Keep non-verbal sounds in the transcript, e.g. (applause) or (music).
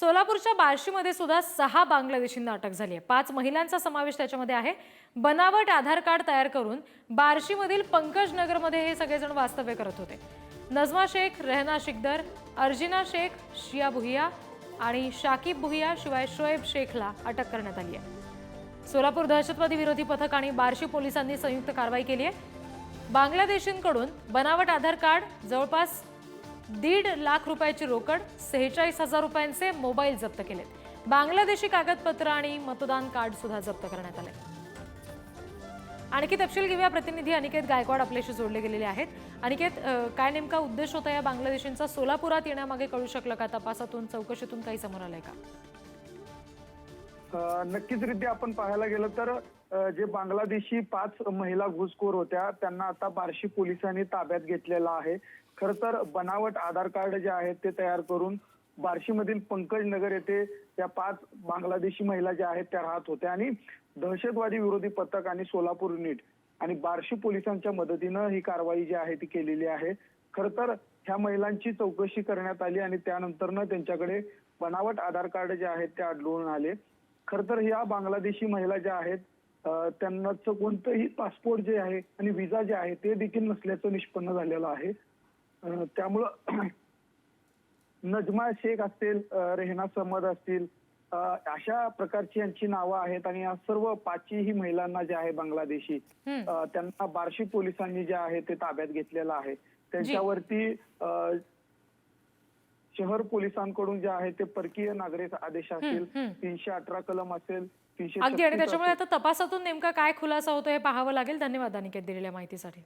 सोलापूरच्या बार्शीमध्ये सुद्धा सहा बांगलादेशींना अटक झाली आहे. पाच महिलांचा समावेश त्याच्यामध्ये आहे. बनावट आधार कार्ड तयार करून बार्शीमधील पंकज नगरमध्ये हे सगळेजण वास्तव्य करत होते. नजमा शेख रेहना शिकदर अर्जिना शेख शिया भुहिया आणि शाकिब भुहिया शिवाय शोएब शेखला अटक करण्यात आली आहे. सोलापूर दहशतवादी विरोधी पथक आणि बार्शी पोलिसांनी संयुक्त कारवाई केली आहे. बांगलादेशींकडून बनावट आधार कार्ड जवळपास दीड लाख रुपयाची रोकड सेहेचाळीस हजार रुपयांचे मोबाईल जप्त केलेत. बांगलादेशी कागदपत्र आणि मतदान कार्ड सुद्धा जप्त करण्यात आले. आणखी तपशील घेऊया. प्रतिनिधी अनिकेत गायकवाड आपल्याशी जोडले गेलेले आहेत. अनिकेत काय नेमका उद्देश होता या बांगलादेशींचा? सोलापुरात येण्यामागे कळू शकलं का? तपासातून चौकशीतून काही समोर आलंय का? नक्कीच रित्या आपण पाहायला गेलं तर जे बांगलादेशी पाच महिला घुसखोर होत्या त्यांना आता बार्शी पोलिसांनी ताब्यात घेतलेला आहे. खर तर बनावट आधार कार्ड जे आहेत ते तयार करून बार्शीमधील पंकज नगर येथे त्या पाच बांगलादेशी महिला ज्या आहेत त्या राहत होत्या. आणि दहशतवादी विरोधी पथक आणि सोलापूर युनिट आणि बार्शी पोलिसांच्या मदतीनं ही कारवाई जी आहे ती केलेली आहे. खर तर ह्या महिलांची चौकशी करण्यात आली आणि त्यानंतरनं त्यांच्याकडे बनावट आधार कार्ड जे आहेत ते आढळून आले. खर तर ह्या बांगलादेशी महिला ज्या आहेत त्यांनाच कोणतंही पासपोर्ट जे आहे आणि विजा जे आहे ते देखील नसल्याचं निष्पन्न झालेलं आहे. त्यामुळं (clears throat) नजमा शेख असतील रेहना समद असतील अशा प्रकारची यांची नावं आहेत आणि या सर्व पाचही महिलांना जे आहे बांगलादेशी त्यांना बार्शी पोलिसांनी जे आहे ते ताब्यात घेतलेलं आहे. त्यांच्यावरती शहर पोलिसांकडून जे आहे ते परकीय नागरिक आदेश असेल. तीनशे अठरा कलम असेल तीनशे अगदी आणि 36 त्याच्यामुळे आता तपासातून नेमका काय खुलासा होतो हे पाहावं लागेल. धन्यवाद अनिकेत दिलेल्या माहितीसाठी.